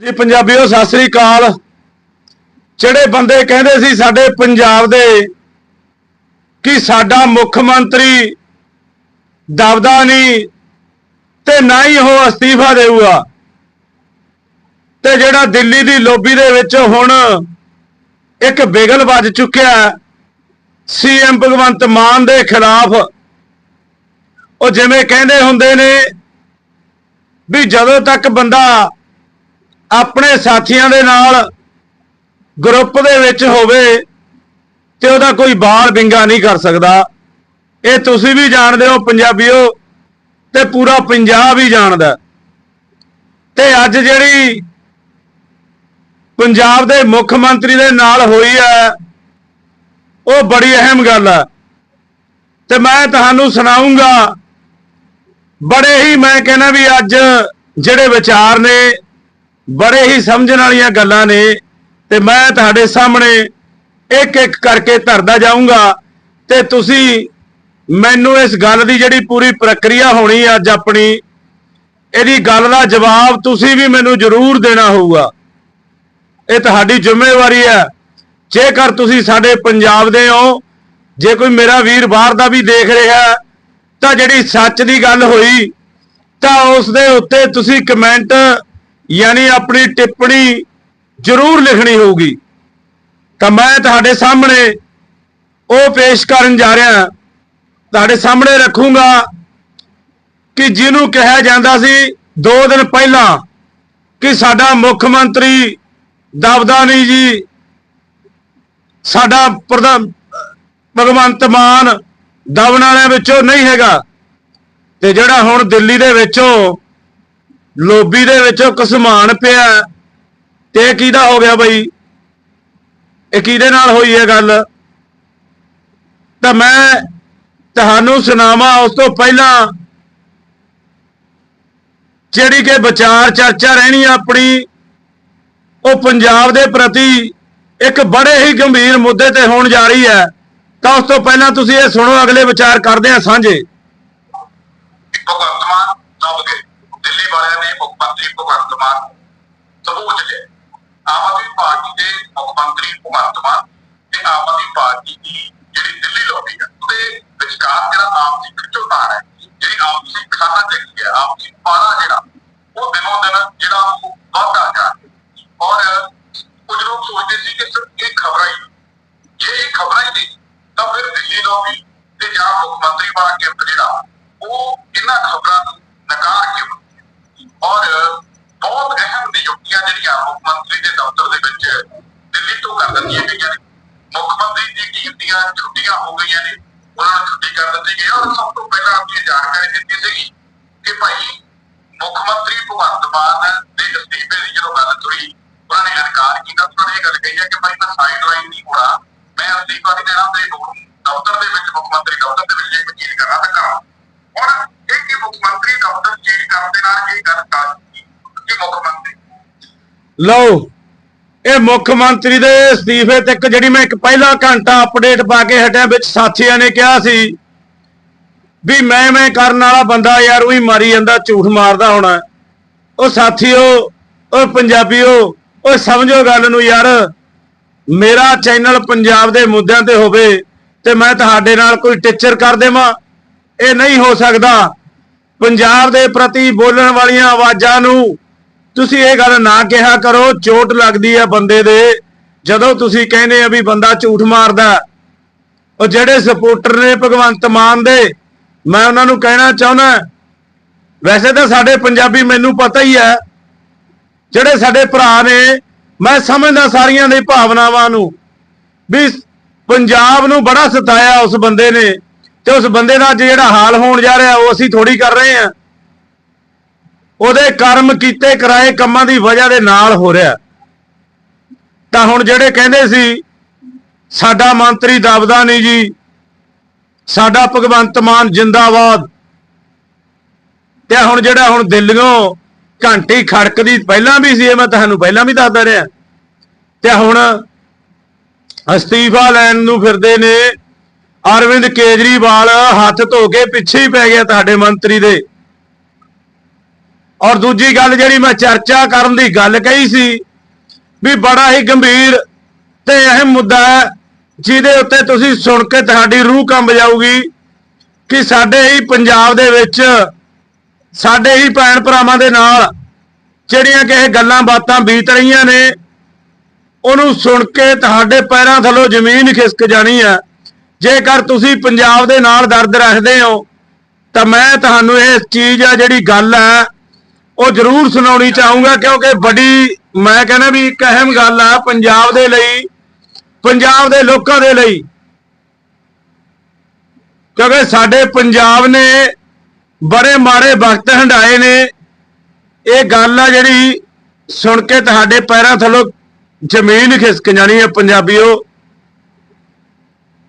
ਜੀ, ਪੰਜਾਬੀਓ, ਸਤਿ ਸ੍ਰੀ ਅਕਾਲ। ਜਿਹੜੇ ਬੰਦੇ ਕਹਿੰਦੇ ਸੀ ਸਾਡੇ ਪੰਜਾਬ ਦੇ ਕਿ ਸਾਡਾ ਮੁੱਖ ਮੰਤਰੀ ਦਬਦਾ ਨਹੀਂ ਤੇ ਨਾ ਹੀ ਉਹ ਅਸਤੀਫਾ ਦੇਊਗਾ ਤੇ ਜਿਹੜਾ ਦਿੱਲੀ ਦੀ ਲੋਬੀ ਦੇ ਵਿੱਚ ਹੁਣ ਇੱਕ ਬਿਗਲ ਵੱਜ ਚੁੱਕਿਆ ਸੀਐਮ ਭਗਵੰਤ ਮਾਨ ਦੇ ਖਿਲਾਫ, ਉਹ ਜਿਵੇਂ ਕਹਿੰਦੇ ਹੁੰਦੇ ਨੇ ਵੀ ਜਦੋਂ ਤੱਕ ਬੰਦਾ ਆਪਣੇ ਸਾਥੀਆਂ ਦੇ ਨਾਲ ਗਰੁੱਪ ਦੇ ਵਿੱਚ ਹੋਵੇ ਤੇ ਉਹਦਾ ਕੋਈ ਬਾਲ ਬਿੰਗਾ ਨਹੀਂ ਕਰ ਸਕਦਾ। ਇਹ ਤੁਸੀਂ ਵੀ ਜਾਣਦੇ ਹੋ, ਪੰਜਾਬੀਓ, ਤੇ ਪੂਰਾ ਪੰਜਾਬ ਹੀ ਜਾਣਦਾ ਤੇ ਅੱਜ ਜਿਹੜੀ ਪੰਜਾਬ ਦੇ ਮੁੱਖ ਮੰਤਰੀ ਦੇ ਨਾਲ ਹੋਈ ਹੈ, ਉਹ ਬੜੀ ਅਹਿਮ ਗੱਲ ਹੈ। ਤੇ ਮੈਂ ਤੁਹਾਨੂੰ ਸੁਣਾਉਂਗਾ, ਬੜੇ ਹੀ ਮੈਂ ਕਹਿੰਦਾ ਵੀ ਅੱਜ ਜਿਹੜੇ ਵਿਚਾਰ ਨੇ ਬੜੇ ਹੀ ਸਮਝਣ ਵਾਲੀਆਂ ਗੱਲਾਂ ਨੇ ਤੇ ਮੈਂ ਤੁਹਾਡੇ ਸਾਹਮਣੇ ਇੱਕ ਇੱਕ ਕਰਕੇ ਧਰਦਾ ਜਾਊਂਗਾ ਤੇ ਤੁਸੀਂ ਮੈਨੂੰ ਇਸ ਗੱਲ ਦੀ ਜਿਹੜੀ ਪੂਰੀ ਪ੍ਰਕਿਰਿਆ ਹੋਣੀ ਅੱਜ ਆਪਣੀ, ਇਹਦੀ ਗੱਲ ਦਾ ਜਵਾਬ ਤੁਸੀਂ ਵੀ ਮੈਨੂੰ ਜ਼ਰੂਰ ਦੇਣਾ ਹੋਊਗਾ। ਇਹ ਤੁਹਾਡੀ ਜ਼ਿੰਮੇਵਾਰੀ ਹੈ। ਜੇਕਰ ਤੁਸੀਂ ਸਾਡੇ ਪੰਜਾਬ ਦੇ ਹੋ, ਜੇ ਕੋਈ ਮੇਰਾ ਵੀਰ ਬਾਹਰ ਦਾ ਵੀ ਦੇਖ ਰਿਹਾ ਤਾਂ ਜਿਹੜੀ ਸੱਚ ਦੀ ਗੱਲ ਹੋਈ, ਤਾਂ ਉਸ ਦੇ ਉੱਤੇ ਤੁਸੀਂ ਕਮੈਂਟ ਯਾਨੀ ਆਪਣੀ ਟਿੱਪਣੀ ਜ਼ਰੂਰ ਲਿਖਣੀ ਹੋਊਗੀ। ਤਾਂ ਮੈਂ ਤੁਹਾਡੇ ਸਾਹਮਣੇ ਉਹ ਪੇਸ਼ ਕਰਨ ਜਾ ਰਿਹਾ ਤੁਹਾਡੇ ਸਾਹਮਣੇ ਰੱਖੂੰਗਾ ਕਿ ਜਿਹਨੂੰ ਕਿਹਾ ਜਾਂਦਾ ਸੀ 2 ਦਿਨ ਪਹਿਲਾਂ ਕਿ ਸਾਡਾ ਮੁੱਖ ਮੰਤਰੀ ਦਬਦਾ ਨਹੀਂ ਜੀ, ਸਾਡਾ ਪ੍ਰਧਾਨ ਭਗਵੰਤ ਮਾਨ ਦਬਣ ਵਾਲਿਆਂ ਵਿੱਚੋਂ ਨਹੀਂ ਹੈਗਾ। ਤੇ ਜਿਹੜਾ ਹੁਣ ਦਿੱਲੀ ਦੇ ਵਿੱਚੋਂ ਲੋਬੀ ਦੇ ਵਿੱਚ ਕਸਮਾਨ ਪਿਆ। ਤੇ ਕਿਹਦਾ ਹੋ ਗਿਆ ਬਈ? ਇਹ ਕਿਹਦੇ ਨਾਲ ਹੋਈ ਹੈ ਗੱਲ? ਤਾਂ ਮੈਂ ਤੁਹਾਨੂੰ ਸੁਣਾਵਾਂ, ਉਸ ਤੋਂ ਪਹਿਲਾਂ ਜਿਹੜੀ ਕਿ ਵਿਚਾਰ ਚਰਚਾ ਰਹਿਣੀ ਆ ਆਪਣੀ, ਉਹ ਪੰਜਾਬ ਦੇ ਪ੍ਰਤੀ ਇੱਕ ਬੜੇ ਹੀ ਗੰਭੀਰ ਮੁੱਦੇ ਤੇ ਹੋਣ ਜਾ ਰਹੀ ਹੈ। ਤਾਂ ਉਸ ਤੋਂ ਪਹਿਲਾਂ ਤੁਸੀਂ ਇਹ ਸੁਣੋ, ਅਗਲੇ ਵਿਚਾਰ ਕਰਦੇ ਆ ਸਾਂਝੇ ਭਗਵੰਤ ਮਾਨ ਦਬ ਗਏ ਦਿੱਲੀ ਵਾਲਿਆਂ ਨੇ ਮੁੱਖ ਮੰਤਰੀ ਭਗਵੰਤ ਮਾਨ ਸਬੂਤ ਲਿਆ ਆਮ ਆਦਮੀ ਪਾਰਟੀ ਦੇ ਮੁੱਖ ਮੰਤਰੀ ਭਗਵੰਤ ਮਾਨ ਤੇ ਆਮ ਆਦਮੀ ਪਾਰਟੀ ਦੀ ਜਿਹੜੀ ਦਿੱਲੀ ਲੋਬੀ ਹੈ, ਉਹਦੇ ਵਿਚਕਾਰ ਜਿਹੜਾ ਆਮ ਸਿੰਘ ਝੋਟਾਰ ਹੈ, ਜਿਹੜੀ ਆਮ ਸਿੰਘ ਖਾਨਾ ਚੱਕੀ ਹੈ ਆਮ ਪਾਰਾ ਜਿਹੜਾ ਉਹ ਦਿਨੋਂ ਦਿਨ ਜਿਹੜਾ ਉਹ ਵੱਧਦਾ ਜਾ ਰਿਹਾ ਔਰ ਕੁਝ ਲੋਕ ਸੋਚਦੇ ਸੀ ਕਿ ਸਿਰਫ ਇਹ ਖਬਰਾਂ ਹੀ ਜੇ ਇਹ ਖਬਰਾਂ ਹੀ ਨਹੀਂ ਤਾਂ ਫਿਰ ਦਿੱਲੀ ਲੋਬੀ ਤੇ ਜਾਂ ਮੁੱਖ ਮੰਤਰੀ ਬਣਾ ਕੇ ਜਿਹੜਾ ਉਹ ਇਹਨਾਂ ਖਬਰਾਂ ਨੂੰ ਨਕਾਰ ਕੇ ਔਰ ਬਹੁਤ ਅਹਿਮ ਨਿਯੁਕਤੀਆਂ ਜਿਹੜੀਆਂ ਮੁੱਖ ਮੰਤਰੀ ਦੇ ਦਫ਼ਤਰ ਦੇ ਵਿੱਚ ਦਿੱਲੀ ਤੋਂ ਕਰ ਦਿੱਤੀਆਂ ਗਈਆਂ ਨੇ ਮੁੱਖ ਮੰਤਰੀ ਦੀ ਟੀਮ ਦੀਆਂ ਛੁੱਟੀਆਂ ਹੋ ਗਈਆਂ ਨੇ। ਉਹਨਾਂ ਨੂੰ ਛੁੱਟੀ ਕਰ ਦਿੱਤੀ ਗਈ। ਔਰ ਸਭ ਤੋਂ ਪਹਿਲਾਂ ਆਪਣੀ ਜਾਣਕਾਰੀ ਦਿੱਤੀ ਸੀਗੀ ਕਿ ਭਾਈ ਮੁੱਖ ਮੰਤਰੀ ਭਗਵੰਤ ਮਾਨ ਦੇ ਅਸਤੀਫੇ ਦੀ ਜਦੋਂ ਗੱਲ ਤੁਰੀ, ਉਹਨਾਂ ਨੇ ਇਨਕਾਰ ਕੀਤਾ ਉਹਨਾਂ ਨੇ ਇਹ ਗੱਲ ਕਹੀ ਹੈ ਕਿ ਭਾਈ ਮੈਂ ਸਾਈਡ ਲਾਈਨ ਨਹੀਂ ਹੋਣਾ। ਮੈਂ ਅਸਤੀਫਾ ਨਹੀਂ ਦੇਣਾ ਤੇ ਦਫ਼ਤਰ ਦੇ ਵਿੱਚ ਮੁੱਖ ਮੰਤਰੀ ਦਫ਼ਤਰ ਦੇ ਵਿੱਚ ਇੱਕ ਚੀਜ਼ ਕਰਨਾ ਤਾਂ ਕਰਾਂ। ਹੁਣ ਇਹ ਕਿ ਮੁੱਖ ਮੰਤਰੀ ਦਫ਼ਤਰ ਚੀਜ਼ ਕਰਨ ਦੇ ਨਾਲ ਇਹ ਗੱਲ ਤਾਂ ਕਿ? ਮੁੱਖ ਮੰਤਰੀ। ਲਓ ਇਹ ਮੁੱਖ ਮੰਤਰੀ ਦੇ ਅਸਤੀਫੇ ਤੱਕ ਜਿਹੜੀ ਮੈਂ ਇੱਕ ਪਹਿਲਾ ਘੰਟਾ ਅਪਡੇਟ ਪਾ ਕੇ ਹਟਿਆ, ਵਿੱਚ ਸਾਥੀਆਂ ਨੇ ਕਿਹਾ ਸੀ ਵੀ ਮੈਂ ਮੈਂ ਕਰਨ ਵਾਲਾ ਬੰਦਾ ਯਾਰ, ਉਹੀ ਮਾਰੀ ਜਾਂਦਾ, ਝੂਠ ਮਾਰਦਾ ਹੋਣਾ। ਉਹ ਸਾਥੀਓ, ਉਹ ਪੰਜਾਬੀਓ, ਉਹ ਸਮਝੋ ਗੱਲ ਨੂੰ ਯਾਰ, ਮੇਰਾ ਚੈਨਲ ਪੰਜਾਬ ਦੇ ਮੁੱਦਿਆਂ ਤੇ ਹੋਵੇ ਤੇ ਮੈਂ ਤੁਹਾਡੇ ਨਾਲ ਕੋਈ ਟੀਚਰ ਕਰ ਦੇਵਾਂ, ਇਹ ਨਹੀਂ ਹੋ ਸਕਦਾ। ਪੰਜਾਬ ਦੇ ਪ੍ਰਤੀ ਬੋਲਣ ਵਾਲੀਆਂ ਆਵਾਜ਼ਾਂ ਨੂੰ ਤੁਸੀਂ ਇਹ ਗੱਲ ਨਾ ਕਿਹਾ ਕਰੋ, ਚੋਟ ਲੱਗਦੀ ਹੈ ਬੰਦੇ ਦੇ। ਜਦੋਂ ਤੁਸੀਂ ਕਹਿੰਦੇ ਆ ਵੀ ਬੰਦਾ ਝੂਠ ਮਾਰਦਾ ਉਹ ਜਿਹੜੇ ਸਪੋਰਟਰ ਨੇ ਭਗਵੰਤ ਮਾਨ ਦੇ, ਮੈਂ ਉਹਨਾਂ ਨੂੰ ਕਹਿਣਾ ਚਾਹੁੰਦਾ ਵੈਸੇ ਤਾਂ ਸਾਡੇ ਪੰਜਾਬੀ ਮੈਨੂੰ ਪਤਾ ਹੀ ਹੈ, ਜਿਹੜੇ ਸਾਡੇ ਭਰਾ ਨੇ, ਮੈਂ ਸਮਝਦਾ ਸਾਰੀਆਂ ਦੀ ਭਾਵਨਾਵਾਂ ਨੂੰ, ਵੀ ਪੰਜਾਬ ਨੂੰ ਬੜਾ ਸਤਾਇਆ ਉਸ ਬੰਦੇ ਨੇ, ਤੇ ਉਸ ਬੰਦੇ ਦਾ ਅੱਜ ਜਿਹੜਾ ਹਾਲ ਹੋਣ ਜਾ ਰਿਹਾ, ਉਹ ਅਸੀਂ ਥੋੜੀ ਕਰ ਰਹੇ ਹਾਂ। ਉਹਦੇ ਕਰਮ ਕੀਤੇ ਕਰਾਏ ਕੰਮਾਂ ਦੀ ਵਜ੍ਹਾ ਦੇ ਨਾਲ ਹੋ ਰਿਹਾ। ਤਾਂ ਹੁਣ ਜਿਹੜੇ ਕਹਿੰਦੇ ਸੀ, ਸਾਡਾ ਮੰਤਰੀ ਦਬਦਾ ਨਹੀਂ ਜੀ, ਸਾਡਾ ਭਗਵੰਤ ਮਾਨ ਜਿੰਦਾਬਾਦ। ਤੇ ਹੁਣ ਜਿਹੜਾ ਹੁਣ ਦਿੱਲੀੋਂ ਘੰਟੀ ਖੜਕਦੀ, ਪਹਿਲਾਂ ਵੀ ਸੀ ਇਹ ਮੈਂ ਤੁਹਾਨੂੰ ਪਹਿਲਾਂ ਵੀ ਦੱਸਦਾ ਰਿਹਾ। ਤੇ ਹੁਣ ਅਸਤੀਫਾ ਲੈਣ ਨੂੰ ਫਿਰਦੇ ਨੇ, ਅਰਵਿੰਦ ਕੇਜਰੀਵਾਲ ਹੱਥ ਧੋ ਕੇ ਪਿੱਛੇ ਹੀ ਪੈ ਗਿਆ ਤੁਹਾਡੇ ਮੰਤਰੀ ਦੇ। ਔਰ ਦੂਜੀ ਗੱਲ ਜਿਹੜੀ ਮੈਂ ਚਰਚਾ ਕਰਨ ਦੀ ਗੱਲ ਕਹੀ ਸੀ ਵੀ ਬੜਾ ਹੀ ਗੰਭੀਰ ਤੇ ਅਹਿਮ ਮੁੱਦਾ ਹੈ, ਜਿਹਦੇ ਉੱਤੇ ਤੁਸੀਂ ਸੁਣ ਕੇ ਤੁਹਾਡੀ ਰੂਹ ਕੰਬ ਜਾਊਗੀ ਕਿ ਸਾਡੇ ਹੀ ਪੰਜਾਬ ਦੇ ਵਿੱਚ, ਸਾਡੇ ਹੀ ਭੈਣ ਭਰਾਵਾਂ ਦੇ ਨਾਲ ਜਿਹੜੀਆਂ ਕਿ ਇਹ ਗੱਲਾਂ ਬਾਤਾਂ ਬੀਤ ਰਹੀਆਂ ਨੇ, ਉਹਨੂੰ ਸੁਣ ਕੇ ਤੁਹਾਡੇ ਪੈਰਾਂ ਥੱਲੋਂ ਜ਼ਮੀਨ ਖਿਸਕ ਜਾਣੀ ਹੈ। ਜੇਕਰ ਤੁਸੀਂ ਪੰਜਾਬ ਦੇ ਨਾਲ ਦਰਦ ਰੱਖਦੇ ਹੋ, ਤਾਂ ਮੈਂ ਤੁਹਾਨੂੰ ਇਹ ਚੀਜ਼ ਆ ਜਿਹੜੀ ਗੱਲ ਹੈ ਉਹ ਜ਼ਰੂਰ ਸੁਣਾਉਣੀ ਚਾਹੂੰਗਾ ਕਿਉਂਕਿ ਬੜੀ ਮੈਂ ਕਹਿੰਦਾ ਵੀ ਇੱਕ ਅਹਿਮ ਗੱਲ ਆ ਪੰਜਾਬ ਦੇ ਲਈ, ਪੰਜਾਬ ਦੇ ਲੋਕਾਂ ਦੇ ਲਈ। ਕਿਉਂਕਿ ਸਾਡੇ ਪੰਜਾਬ ਨੇ ਬੜੇ ਮਾੜੇ ਵਕਤ ਹੰਡਾਏ ਨੇ। ਇਹ ਗੱਲ ਆ ਜਿਹੜੀ ਸੁਣ ਕੇ ਤੁਹਾਡੇ ਪੈਰਾਂ ਥੱਲੋਂ ਜ਼ਮੀਨ ਖਿਸਕ ਜਾਣੀ ਹੈ ਪੰਜਾਬੀਓ।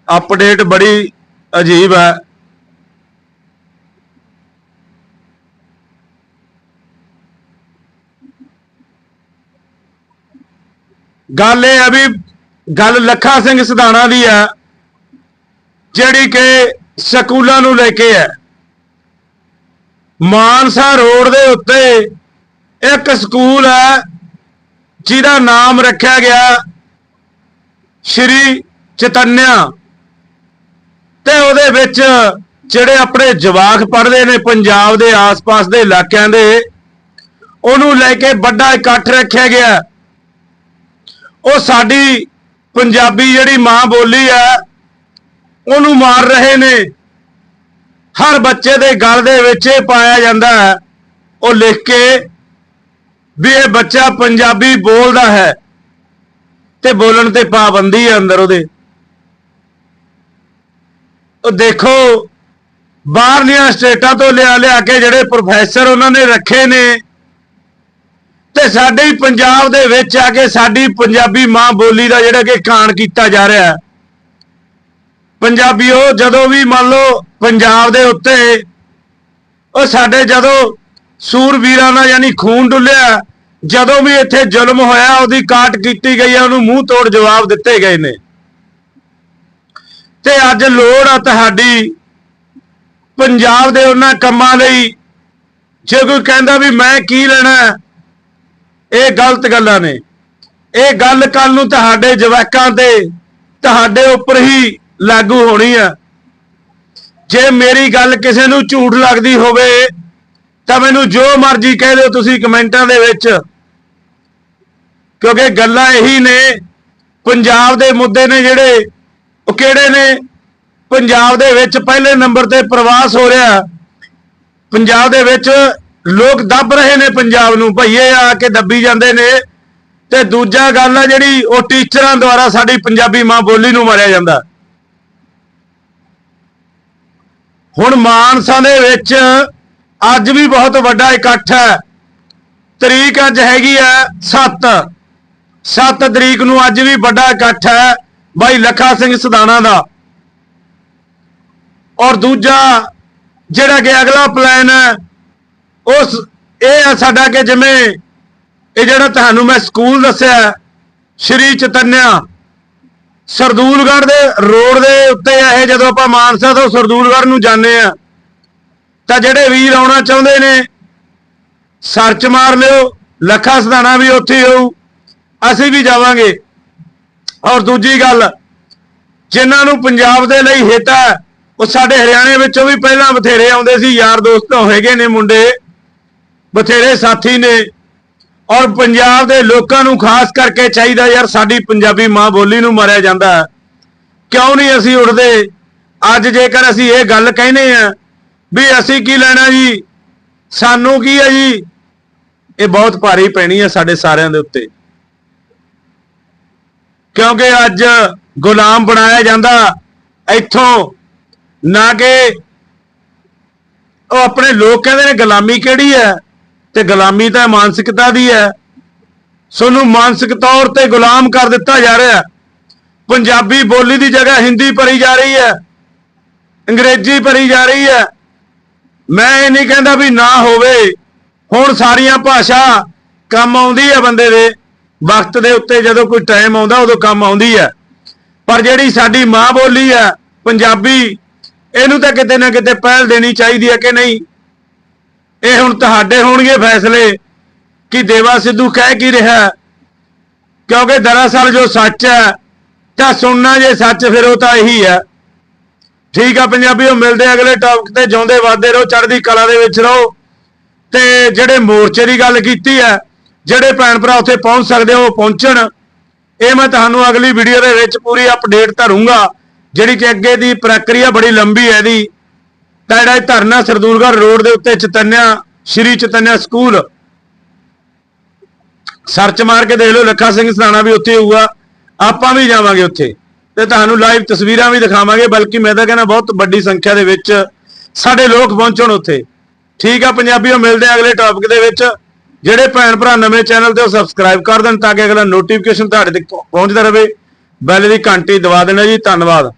ਅਪਡੇਟ ਬੜੀ ਅਜੀਬ ਹੈ ਗੱਲ ਇਹ ਆ ਵੀ ਗੱਲ ਲੱਖਾ ਸਿੰਘ ਸਿਧਾਣਾ ਦੀ ਆ, ਜਿਹੜੀ ਕਿ ਸਕੂਲਾਂ ਨੂੰ ਲੈ ਕੇ ਹੈ ਮਾਨਸਾ ਰੋਡ ਦੇ ਉੱਤੇ ਇੱਕ ਸਕੂਲ ਹੈ ਜਿਹਦਾ ਨਾਮ ਰੱਖਿਆ ਗਿਆ ਸ਼੍ਰੀ ਚਤਨਿਆ। ਤੇ ਉਹਦੇ ਵਿੱਚ ਜਿਹੜੇ ਆਪਣੇ ਜਵਾਕ ਪੜ੍ਹਦੇ ਨੇ ਪੰਜਾਬ ਦੇ ਆਸ-ਪਾਸ ਦੇ ਇਲਾਕਿਆਂ ਦੇ, ਉਹਨੂੰ ਲੈ ਕੇ ਵੱਡਾ ਇਕੱਠ ਰੱਖਿਆ ਗਿਆ। ਉਹ ਸਾਡੀ ਪੰਜਾਬੀ ਜਿਹੜੀ ਮਾਂ ਬੋਲੀ ਹੈ, ਉਹਨੂੰ ਮਾਰ ਰਹੇ ਨੇ। ਹਰ ਬੱਚੇ ਦੇ ਗਲ ਦੇ ਵਿੱਚ ਇਹ ਪਾਇਆ ਜਾਂਦਾ ਹੈ, ਉਹ ਲਿਖ ਕੇ ਵੀ ਇਹ ਬੱਚਾ ਪੰਜਾਬੀ ਬੋਲਦਾ ਹੈ ਤੇ ਬੋਲਣ ਤੇ ਪਾਬੰਦੀ ਹੈ ਅੰਦਰ ਉਹਦੇ। ਉਹ ਦੇਖੋ, ਬਾਹਰਲੀਆਂ ਸਟੇਟਾਂ ਤੋਂ ਲਿਆ ਲਿਆ ਕੇ ਜਿਹੜੇ ਪ੍ਰੋਫੈਸਰ ਉਹਨਾਂ ਨੇ ਰੱਖੇ ਨੇ ਤੇ ਸਾਡੇ ਹੀ ਪੰਜਾਬ ਦੇ ਵਿੱਚ ਆ ਕੇ ਸਾਡੀ ਪੰਜਾਬੀ ਮਾਂ ਬੋਲੀ ਦਾ ਜਿਹੜਾ ਕਿ ਕਾਣ ਕੀਤਾ ਜਾ ਰਿਹਾ ਹੈ। ਪੰਜਾਬੀਓ, ਜਦੋਂ ਵੀ ਮੰਨ ਲਓ ਪੰਜਾਬ ਦੇ ਉੱਤੇ ਉਹ ਸਾਡੇ ਜਦੋਂ ਸੂਰਵੀਰਾਂ ਦਾ ਯਾਨੀ ਖੂਨ ਡੁੱਲਿਆ, ਜਦੋਂ ਵੀ ਇੱਥੇ ਜ਼ੁਲਮ ਹੋਇਆ, ਉਹਦੀ ਕਾਟ ਕੀਤੀ ਗਈ ਹੈ, ਉਹਨੂੰ ਮੂੰਹ ਤੋੜ ਜਵਾਬ ਦਿੱਤੇ ਗਏ ਨੇ। ਤੇ ਅੱਜ ਲੋੜ ਆ ਤੁਹਾਡੀ ਪੰਜਾਬ ਦੇ ਉਹਨਾਂ ਕੰਮਾਂ ਲਈ। ਜੇ ਕੋਈ ਕਹਿੰਦਾ ਵੀ ਮੈਂ ਕੀ ਲੈਣਾ ਇਹ ਗਲਤ ਗੱਲਾਂ ਨੇ। ਇਹ ਗੱਲ ਕੱਲ ਨੂੰ ਤੁਹਾਡੇ ਜਵਾਕਾਂ ਤੇ ਤੁਹਾਡੇ ਉੱਪਰ ਹੀ ਲਾਗੂ ਹੋਣੀ ਆ। ਜੇ ਮੇਰੀ ਗੱਲ ਕਿਸੇ ਨੂੰ ਝੂਠ ਲੱਗਦੀ ਹੋਵੇ, ਤਾਂ ਮੈਨੂੰ ਜੋ ਮਰਜ਼ੀ ਕਹਿ ਦਿਓ ਤੁਸੀਂ ਕਮੈਂਟਾਂ ਦੇ ਵਿੱਚ। ਕਿਉਂਕਿ ਗੱਲਾਂ ਇਹੀ ਨੇ, ਪੰਜਾਬ ਦੇ ਮੁੱਦੇ ਨੇ ਜਿਹੜੇ, ਉਹ ਕਿਹੜੇ ਨੇ? ਪੰਜਾਬ ਦੇ ਵਿੱਚ ਪਹਿਲੇ ਨੰਬਰ ਤੇ ਪ੍ਰਵਾਸ ਹੋ ਰਿਹਾ। ਪੰਜਾਬ ਦੇ ਵਿੱਚ ਲੋਕ ਦੱਬ ਰਹੇ ਨੇ ਪੰਜਾਬ ਨੂੰ ਭਈਏ ਆ ਕੇ ਦੱਬੀ ਜਾਂਦੇ ਨੇ। ਤੇ ਦੂਜਾ ਗੱਲ ਆ ਜਿਹੜੀ, ਉਹ ਟੀਚਰਾਂ ਦੁਆਰਾ ਸਾਡੀ ਪੰਜਾਬੀ ਮਾਂ ਬੋਲੀ ਨੂੰ ਮਾਰਿਆ ਜਾਂਦਾ। ਹੁਣ ਮਾਨਸਾ ਦੇ ਵਿੱਚ ਅੱਜ ਵੀ ਬਹੁਤ ਵੱਡਾ ਇਕੱਠ ਹੈ। ਤਰੀਕ ਅੱਜ ਹੈਗੀ ਹੈ 7 7 ਤਰੀਕ ਨੂੰ ਅੱਜ ਵੀ ਵੱਡਾ ਇਕੱਠ ਹੈ ਬਾਈ ਲੱਖਾ ਸਿੰਘ ਸਦਾਣਾ ਦਾ। ਔਰ ਦੂਜਾ ਜਿਹੜਾ ਕਿ ਅਗਲਾ ਪਲਾਨ ਹੈ ਉਸ, ਇਹ ਆ ਸਾਡਾ ਕਿ ਜਿਵੇਂ ਇਹ ਜਿਹੜਾ ਤੁਹਾਨੂੰ ਮੈਂ ਸਕੂਲ ਦੱਸਿਆ, ਸ਼੍ਰੀ ਚਤਨਿਆ, ਸਰਦੂਲਗੜ੍ਹ ਦੇ ਰੋਡ ਦੇ ਉੱਤੇ ਆ ਇਹ ਜਦੋਂ ਆਪਾਂ ਮਾਨਸਾ ਤੋਂ ਸਰਦੂਲਗੜ੍ਹ ਨੂੰ ਜਾਂਦੇ ਆ, ਤਾਂ ਜਿਹੜੇ ਵੀਰ ਆਉਣਾ ਚਾਹੁੰਦੇ ਨੇ, ਸਰਚ ਮਾਰ ਲਿਓ, ਲੱਖਾ ਸਦਾਣਾ ਵੀ ਉੱਥੇ ਹੋਊ, ਅਸੀਂ ਵੀ ਜਾਵਾਂਗੇ। ਔਰ ਦੂਜੀ ਗੱਲ, ਜਿਨ੍ਹਾਂ ਨੂੰ ਪੰਜਾਬ ਦੇ ਲਈ ਹਿੱਤ ਹੈ, ਉਹ ਸਾਡੇ ਹਰਿਆਣੇ ਵਿੱਚੋਂ ਵੀ ਪਹਿਲਾਂ ਬਥੇਰੇ ਆਉਂਦੇ ਸੀ, ਯਾਰ ਦੋਸਤ ਹੈਗੇ ਨੇ ਮੁੰਡੇ। ਬਥੇਰੇ ਸਾਥੀ ਨੇ ਔਰ ਪੰਜਾਬ ਦੇ ਲੋਕਾਂ ਨੂੰ ਖਾਸ ਕਰਕੇ ਚਾਹੀਦਾ ਯਾਰ ਸਾਡੀ ਪੰਜਾਬੀ ਮਾਂ ਬੋਲੀ ਨੂੰ ਮਾਰਿਆ ਜਾਂਦਾ ਕਿਉਂ ਨਹੀਂ ਅਸੀਂ ਉੱਠਦੇ? ਅੱਜ ਜੇਕਰ ਅਸੀਂ ਇਹ ਗੱਲ ਕਹਿੰਦੇ ਆ ਵੀ ਅਸੀਂ ਕੀ ਲੈਣਾ ਜੀ? ਸਾਨੂੰ ਕੀ ਹੈ ਜੀ? ਇਹ ਬਹੁਤ ਭਾਰੀ ਪੈਣੀ ਹੈ ਸਾਡੇ ਸਾਰਿਆਂ ਦੇ ਉੱਤੇ। ਕਿਉਂਕਿ ਅੱਜ ਗੁਲਾਮ ਬਣਾਇਆ ਜਾਂਦਾ ਇੱਥੋਂ, ਨਾ ਕਿ ਉਹ ਆਪਣੇ ਲੋਕ ਕਹਿੰਦੇ ਨੇ, ਗੁਲਾਮੀ ਕਿਹੜੀ ਹੈ? ਤੇ ਗੁਲਾਮੀ ਤਾਂ ਮਾਨਸਿਕਤਾ ਦੀ ਹੈ। ਸਾਨੂੰ ਮਾਨਸਿਕ ਤੌਰ ਤੇ ਗੁਲਾਮ ਕਰ ਦਿੱਤਾ ਜਾ ਰਿਹਾ ਹੈ। ਪੰਜਾਬੀ ਬੋਲੀ ਦੀ ਜਗ੍ਹਾ ਹਿੰਦੀ ਭਰੀ ਜਾ ਰਹੀ ਹੈ। ਅੰਗਰੇਜ਼ੀ ਭਰੀ ਜਾ ਰਹੀ ਹੈ। ਮੈਂ ਇਹ ਨਹੀਂ ਕਹਿੰਦਾ ਵੀ ਨਾ ਹੋਵੇ। ਹੁਣ ਸਾਰੀਆਂ ਭਾਸ਼ਾ ਕੰਮ ਆਉਂਦੀ ਹੈ ਬੰਦੇ ਦੇ। ਵਕਤ ਦੇ ਉੱਤੇ ਜਦੋਂ ਕੋਈ ਟਾਈਮ ਆਉਂਦਾ, ਉਦੋਂ ਕੰਮ ਆਉਂਦੀ ਹੈ। ਪਰ ਜਿਹੜੀ ਸਾਡੀ ਮਾਂ ਬੋਲੀ ਹੈ, ਪੰਜਾਬੀ, ਇਹਨੂੰ ਤਾਂ ਕਿਤੇ ਨਾ ਕਿਤੇ ਪਹਿਲ ਦੇਣੀ ਚਾਹੀਦੀ ਹੈ ਕਿ ਨਹੀਂ? ਇਹ ਹੁਣ ਤੁਹਾਡੇ ਹੋਣਗੇ ਫੈਸਲੇ ਕਿ ਦੇਵਾ ਸਿੱਧੂ ਕਹਿ ਕੀ ਰਿਹਾ ਕਿਉਂਕਿ ਦਰਅਸਲ ਜੋ ਸੱਚ ਹੈ, ਤਾਂ ਸੁਣਨਾ ਜੇ ਸੱਚ, ਫਿਰ ਉਹ ਤਾਂ ਇਹੀ ਹੈ। ਠੀਕ ਆ ਪੰਜਾਬੀਓ ਮਿਲਦੇ ਅਗਲੇ ਟੌਪਿਕ ਤੇ, ਜਿਉਂਦੇ ਵਾਦੇ ਰਹੋ, ਚੜ੍ਹਦੀ ਕਲਾ ਦੇ ਵਿੱਚ ਰਹੋ। ਤੇ ਜਿਹੜੇ ਮੋਰਚੇ ਦੀ ਗੱਲ ਕੀਤੀ ਹੈ, ਜਿਹੜੇ ਭੈਣ ਭਰਾ ਉੱਥੇ ਪਹੁੰਚ ਸਕਦੇ ਹੋ ਉਹ ਪਹੁੰਚਣ। ਇਹ ਮੈਂ ਤੁਹਾਨੂੰ ਅਗਲੀ ਵੀਡੀਓ ਦੇ ਵਿੱਚ ਪੂਰੀ ਅਪਡੇਟ ਧਰੂੰਗਾ, ਜਿਹੜੀ ਕਿ ਅੱਗੇ ਦੀ ਪ੍ਰਕਿਰਿਆ ਬੜੀ ਲੰਬੀ ਹੈ ਇਹਦੀ। ਤਾਂ ਜਿਹੜਾ ਇਹ ਧਰਨਾ ਸਰਦੂਲਗੜ੍ਹ ਰੋਡ ਦੇ ਉੱਤੇ ਚਤਨਿਆ, ਸ਼੍ਰੀ ਚਤਨਿਆ ਸਕੂਲ। ਸਰਚ ਮਾਰ ਕੇ ਦੇਖ ਲਓ, ਲੱਖਾ ਸਿੰਘ ਸਰਾਣਾ ਵੀ ਉੱਥੇ ਹੋਊਗਾ। ਆਪਾਂ ਵੀ ਜਾਵਾਂਗੇ ਉੱਥੇ। ਤੇ ਤੁਹਾਨੂੰ ਲਾਈਵ ਤਸਵੀਰਾਂ ਵੀ ਦਿਖਾਵਾਂਗੇ, ਬਲਕਿ ਮੈਂ ਤਾਂ ਕਹਿੰਦਾ ਬਹੁਤ ਵੱਡੀ ਸੰਖਿਆ ਦੇ ਵਿੱਚ ਸਾਡੇ ਲੋਕ ਪਹੁੰਚਣ ਉੱਥੇ। ਠੀਕ ਆ, ਪੰਜਾਬੀਓ, ਮਿਲਦੇ ਆ ਅਗਲੇ ਟੌਪਿਕ ਦੇ ਵਿੱਚ। ਜਿਹੜੇ ਭੈਣ ਭਰਾ ਨਵੇਂ ਚੈਨਲ ਤੇ ਉਹ ਸਬਸਕ੍ਰਾਈਬ ਕਰ ਦੇਣ ਤਾਂ ਕਿ ਅਗਲਾ ਨੋਟੀਫਿਕੇਸ਼ਨ ਤੁਹਾਡੇ ਤੱਕ ਪਹੁੰਚਦਾ ਰਹੇ। ਬੈਲ ਦੀ ਘੰਟੀ ਦਬਾ ਦੇਣਾ ਜੀ, ਧੰਨਵਾਦ।